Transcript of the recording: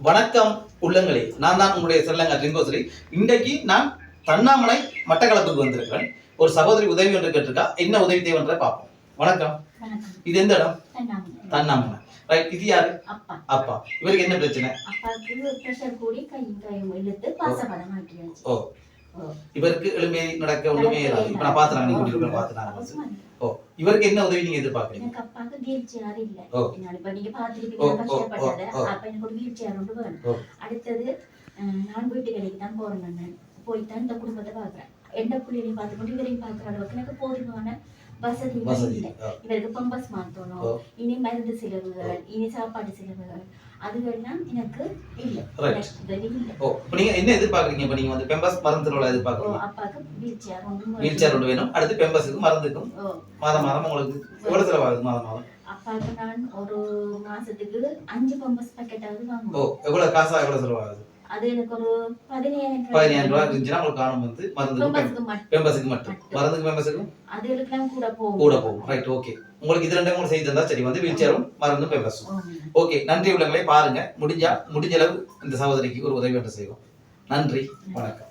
வணக்கம் உள்ளங்களே. நான் தான் உங்களுடைய செல்லங்க ரிங்கோசரி இன்றைக்கு நான் தன்னாமலை மட்டக்களப்புக்கு வந்திருக்கிறேன். ஒரு சகோதரி உதவி ஒன்று கேட்டிருக்கா. என்ன உதவி தேவைன்றதை பார்ப்போம். வணக்கம். இது எந்த இடம்? ரைட் இது யாரு? அப்பா. அப்பா. இவருக்கு என்ன பிரச்சனை? ஓ. இவருக்கு எளிமை நடக்க ஒண்ணுமே இல்லாது இப்ப நான் பாத்துறேன் நீங்க கூட்டிட்டு சும்மா ஓ இவருக்கு என்ன உதவி நீங்க எதிர்பார்க்கறீங்க? எனக்கு அப்பாவுக்கு வீல் சேர் இல்ல. என்னால இப்ப நீங்க ஓ, கஷ்டப்பட்டது. அப்ப எனக்கு ஒரு வீல் சேர் ஒன்று வேணும். ஓ. அடுத்தது நான் வீட்டு வேலைக்கு தான் போறேன் நான். போய் தான் இந்த குடும்பத்தை பாக்குறேன். எந்த பிள்ளைகளையும் பார்த்துக்கொண்டு இவரையும் பாக்குற அளவுக்கு எனக்கு போதுமான வசதி இல்லை. ஓ, இவருக்கு பம்பஸ் மாத்தணும் ஓ. இனி மருந்து செலவுகள் இனி சாப்பாடு செலவுகள் அதுவெல்லாம் எனக்கு இல்லை. ஓ நீங்க என்ன எதிர்பார்க்கறீங்க? இப்ப நீங்க வந்து பெம்பஸ் மருந்துல ஓ, எதிர்பார்க்கறீங்க? அப்பாவுக்கு வீல் சேர் ஒன்று வீல் சேர் ஒன்று வேணும். அடுத்து பெம்பஸுக்கும் மருந்துக்கும். ஓ, மாதம் மாதம் உங்களுக்கு எவ்வளவு செலவாகுது மாதம் மாதம்? அப்பாவுக்கு நான் ஒரு மாசத்துக்கு அஞ்சு பம்பஸ் பாக்கெட்டாவது ஓ வாங்குவோம். எவ்வளவு காசா எவ்வளவு செலவாகுது? அது எனக்கு ஒரு பதினாயிரம் ரூபாய் இருந்துச்சுன்னா உங்களுக்கு காணும் வந்து மருந்துக்கும் பம்பஸ்க்கு மட்டும். மருந்துக்கு பெம்பஸுக்கும்? அதுகளுக்கெல்லாம் கூட போகும். கூட போகும். ரைட் ஓகே உங்களுக்கு இது ரெண்டும் உங்களுக்கு செய்து தந்தா சரி. வந்து வீல் சேரும் மருந்தும் பெம்பஸும். ஓ, ஓகே நன்றி உள்ளங்களே பாருங்க. முடிஞ்சா முடிஞ்ச அளவு இந்த சகோதரிக்கு ஒரு உதவி ஒன்று செய்வோம். நன்றி. வணக்கம்.